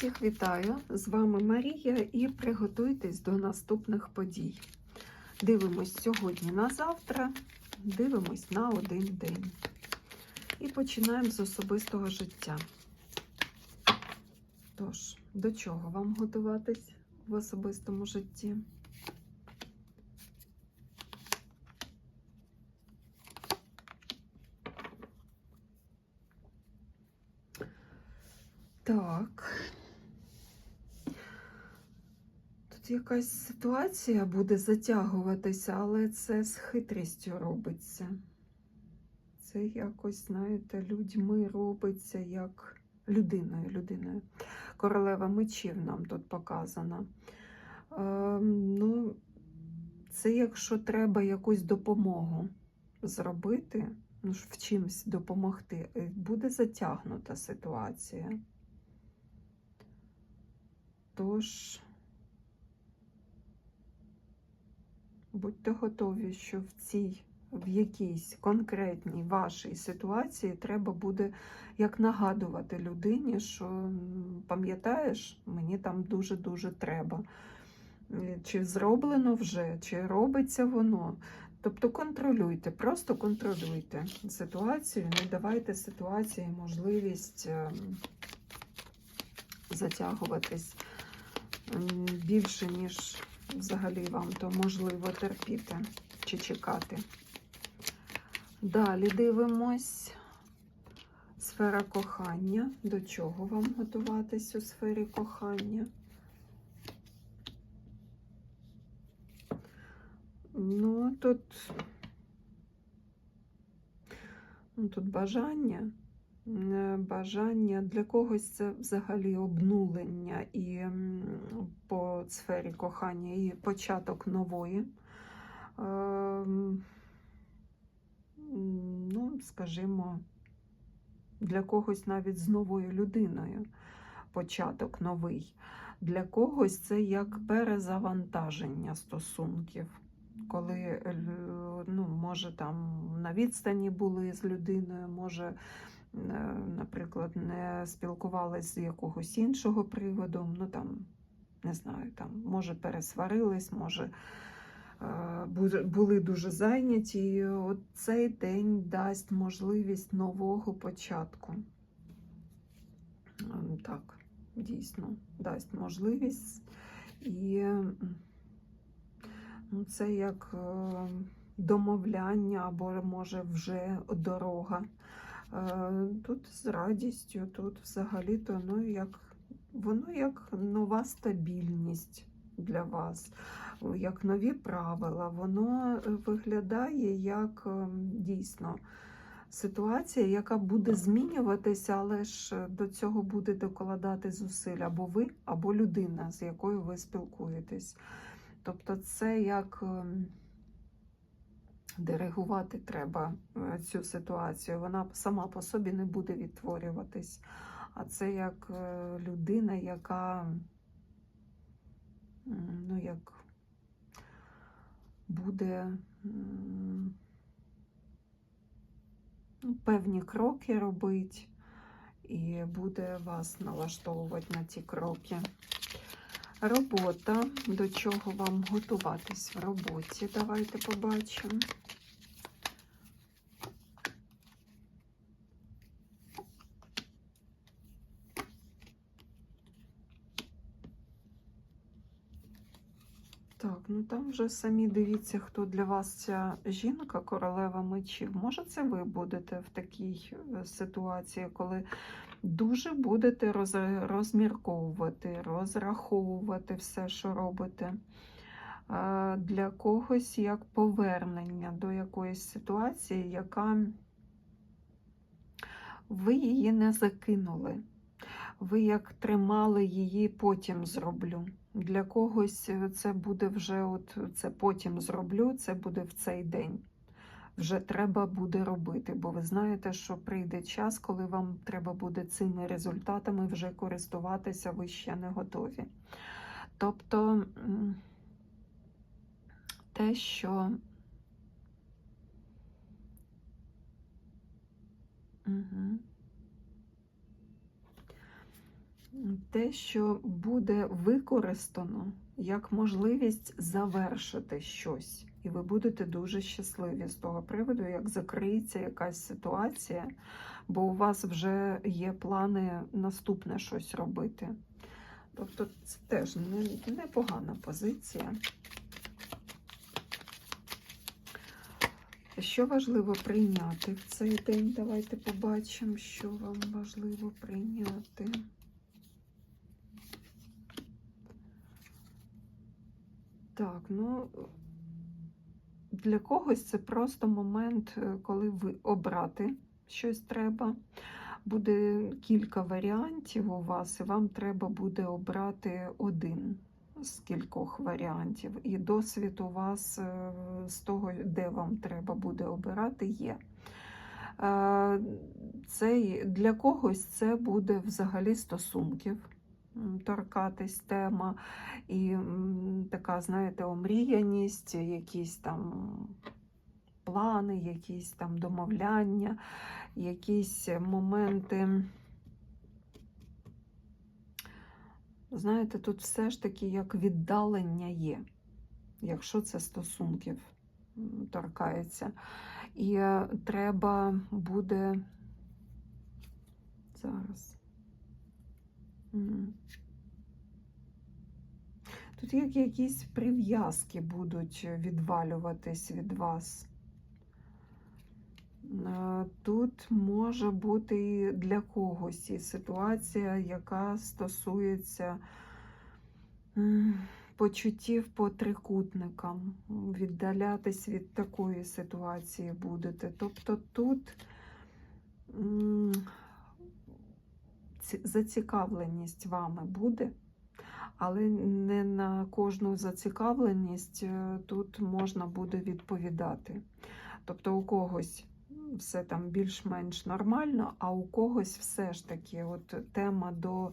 Всіх вітаю! З вами Марія і приготуйтесь до наступних подій. Дивимось сьогодні на завтра, дивимось на один день. І починаємо з особистого життя. Тож, до чого вам готуватись в особистому житті? Так. Якась ситуація буде затягуватися, але це з хитрістю робиться. Це якось, знаєте, людьми робиться як людиною. людиною. Королева мечів нам тут показана. Е, ну, це якщо треба якусь допомогу зробити, ну, ж в чимсь допомогти, е, буде затягнута ситуація. Тож, будьте готові, що в цій, в якійсь конкретній вашій ситуації треба буде як нагадувати людині, що пам'ятаєш, мені там дуже-дуже треба. Е, Чи зроблено вже, чи робиться воно. Тобто контролюйте, просто контролюйте ситуацію, не давайте ситуації можливість ем, затягуватись більше, ніж взагалі вам то можливо терпіти чи чекати. Далі дивимось. Сфера кохання. До чого вам готуватись у сфері кохання? Ну, тут, ну, тут бажання. Е, Бажання для когось це взагалі обнулення і по сфері кохання, і початок нової. Ем, Ну, скажімо, для когось навіть з новою людиною початок новий. Для когось це як перезавантаження стосунків коли ну, може там на відстані були з людиною, може, е, наприклад, не спілкувались з якогось іншого приводу, ну там, не знаю, там, може пересварились, може е, були дуже зайняті. І цей день дасть можливість нового початку. Ем, Так, дійсно, дасть можливість. І Ну, це як е, домовляння або може вже дорога. Е, Тут з радістю, тут взагалі-то ну, як, воно як нова стабільність для вас, як нові правила. Воно е, виглядає як е, дійсно ситуація, яка буде змінюватися, але ж до цього буде докладати зусиль або ви, або людина, з якою ви спілкуєтесь. Тобто це як ем, диригувати треба е, цю ситуацію. Вона сама по собі не буде відтворюватись. А це як е, людина, яка ну, як буде ну, певні кроки робити і буде вас налаштовувати на ті кроки. Робота. До чого вам готуватись в роботі? Давайте побачимо. Так, ну там вже самі дивіться, хто для вас ця жінка, королева мечів. Може, це ви будете в такій е, ситуації, коли дуже будете роз- розмірковувати, розраховувати все, що робите. Для когось як повернення до якоїсь ситуації, яка ви її не закинули. Ви як тримали її, потім зроблю. Для когось це буде вже от це потім зроблю, це буде в цей день. Вже треба буде робити, бо ви знаєте, що прийде час, коли вам треба буде цими результатами вже користуватися, ви ще не готові. Тобто те, що те, що буде використано як можливість завершити щось. І ви будете дуже щасливі з того приводу, як закриється якась ситуація, бо у вас вже є плани наступне щось робити. Тобто це теж не- непогана позиція. Що важливо прийняти в цей день? Давайте побачимо, що вам важливо прийняти. Так, ну для когось це просто момент, е, коли ви обрати щось треба. Буде кілька варіантів у вас, і вам треба буде обрати один з кількох варіантів. І досвід у вас е, з того, де вам треба буде обирати, є. Е, Це для когось це буде взагалі стосунків. Торкатись тема і така, знаєте, омріяність, якісь там плани, якісь там домовляння, якісь моменти. Знаєте, тут все ж таки як віддалення є, якщо це стосунків торкається. І е, треба буде зараз. Тут як якісь прив'язки будуть відвалюватись від вас. Е, Тут може бути для когось і ситуація, яка стосується почуттів по трикутникам. Віддалятись від такої ситуації будете. Тобто тут зацікавленість вами буде, але не на кожну зацікавленість е, тут можна буде відповідати. Тобто у когось все там більш-менш нормально, а у когось все ж таки от тема до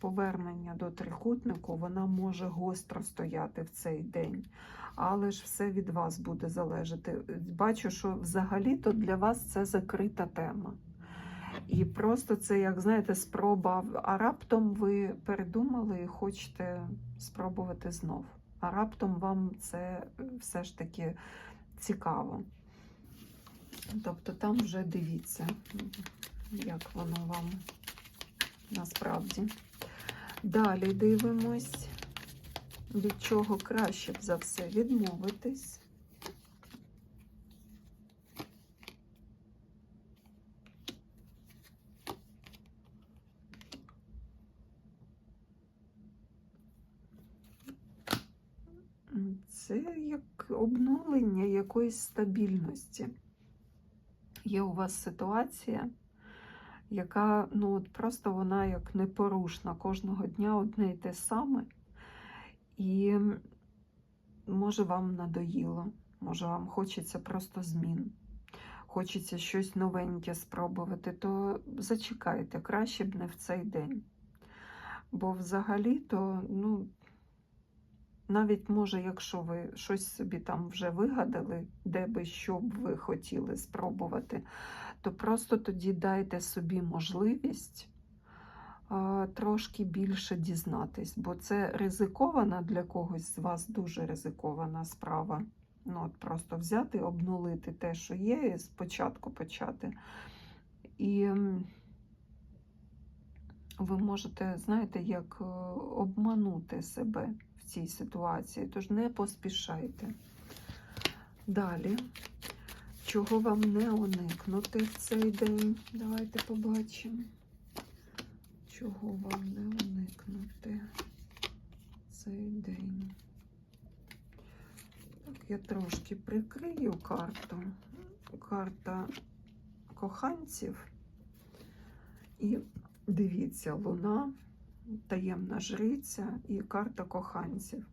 повернення до трикутнику, вона може гостро стояти в цей день. Але ж все від вас буде залежати. Бачу, що взагалі-то для вас це закрита тема. І просто це, як знаєте, спроба, а раптом ви передумали і хочете спробувати знов. А раптом вам це все ж таки цікаво. Тобто там вже дивіться, як воно вам насправді. Далі дивимось, від чого краще б за все відмовитись. Це як обновлення якоїсь стабільності. Є у вас ситуація, яка ну, от просто вона як непорушна. Кожного дня одне і те саме. І може вам надоїло, може вам хочеться просто змін. Хочеться щось новеньке спробувати, то зачекайте, краще б не в цей день. Бо взагалі-то, ну, навіть може, якщо ви щось собі там вже вигадали, де би що б ви хотіли спробувати, то просто тоді дайте собі можливість трошки більше дізнатись, бо це ризикована для когось з вас дуже ризикована справа. Ну, от просто взяти, обнулити те, що є, і спочатку почати. І ви можете, знаєте, як е, обманути себе в цій ситуації, тож не поспішайте. Далі, чого вам не уникнути в цей день? Давайте побачимо. Чого вам не уникнути цей день? Так, я трошки прикрию карту. Карта коханців. І дивіться, луна, таємна жриця і карта коханців.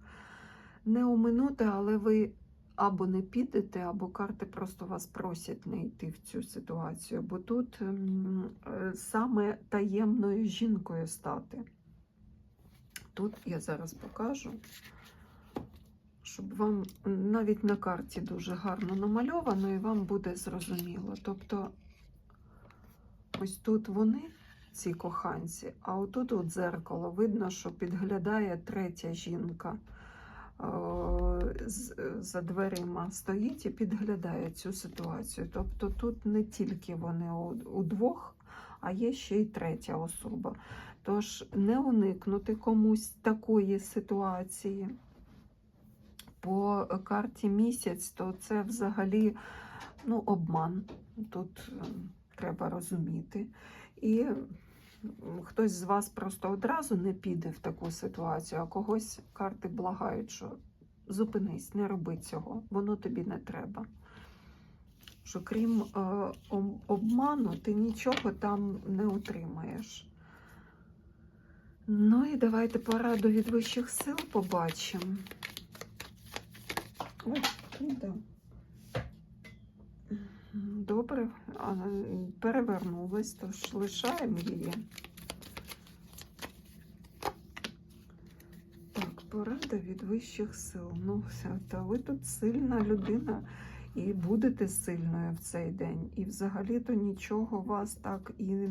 Не оминути, але ви або не підете, або карти просто вас просять не йти в цю ситуацію, бо тут е, саме таємною жінкою стати. Тут я зараз покажу, щоб вам навіть на карті дуже гарно намальовано, і вам буде зрозуміло. Тобто Ось тут вони, ці коханці, а отут от дзеркало. Видно, що підглядає третя жінка. е, За дверима стоїть і підглядає цю ситуацію. Тобто тут не тільки вони удвох, а є ще й третя особа. Тож не уникнути комусь такої ситуації. По карті місяць, то це взагалі ну, обман. Тут е, треба розуміти. І хтось з вас просто одразу не піде в таку ситуацію, а когось карти благають, що зупинись, не роби цього, воно тобі не треба. Що крім е, обману, ти нічого там не отримаєш. Ну і давайте пораду від вищих сил побачимо. Ой, ну да. Добре, перевернулась, тож лишаємо її. Так, порада від вищих сил. Ну, та ви тут сильна людина і будете сильною в цей день. І взагалі-то нічого вас так і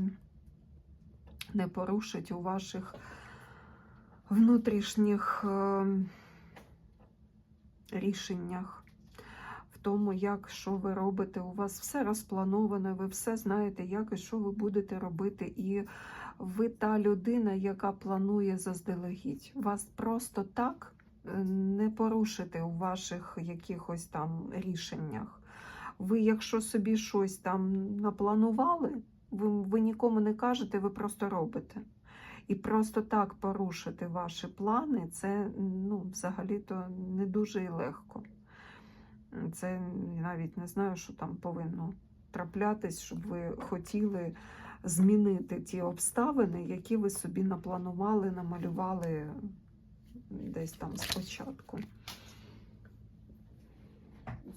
не порушить у ваших внутрішніх е, рішеннях тому, як що ви робите. У вас все розплановане, ви все знаєте, як і що ви будете робити. І ви та людина, яка планує заздалегідь. Вас просто так е, не порушити у ваших якихось там рішеннях. Ви, якщо собі щось там напланували, ви, ви нікому не кажете, ви просто робите. І просто так порушити ваші плани, це ну, взагалі-то не дуже легко. Це навіть не знаю, що там повинно траплятись, щоб ви хотіли змінити ті обставини, які ви собі напланували, намалювали десь там спочатку.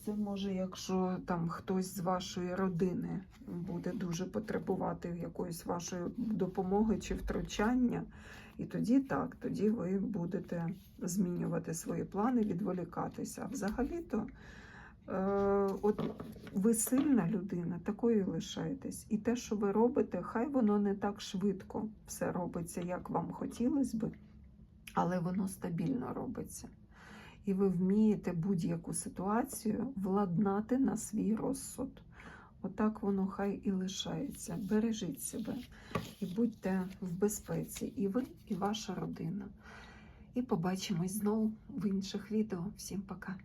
Це може, якщо там хтось з вашої родини буде дуже потребувати якоїсь вашої допомоги чи втручання, і тоді так, тоді ви будете змінювати свої плани, відволікатися. Взагалі-то, от ви сильна людина, такою лишаєтесь. І те, що ви робите, хай воно не так швидко все робиться, як вам хотілося би, але воно стабільно робиться. І ви вмієте будь-яку ситуацію владнати на свій розсуд. Отак воно хай і лишається. Бережіть себе і будьте в безпеці, і ви, і ваша родина. І побачимось знову в інших відео. Всім пока!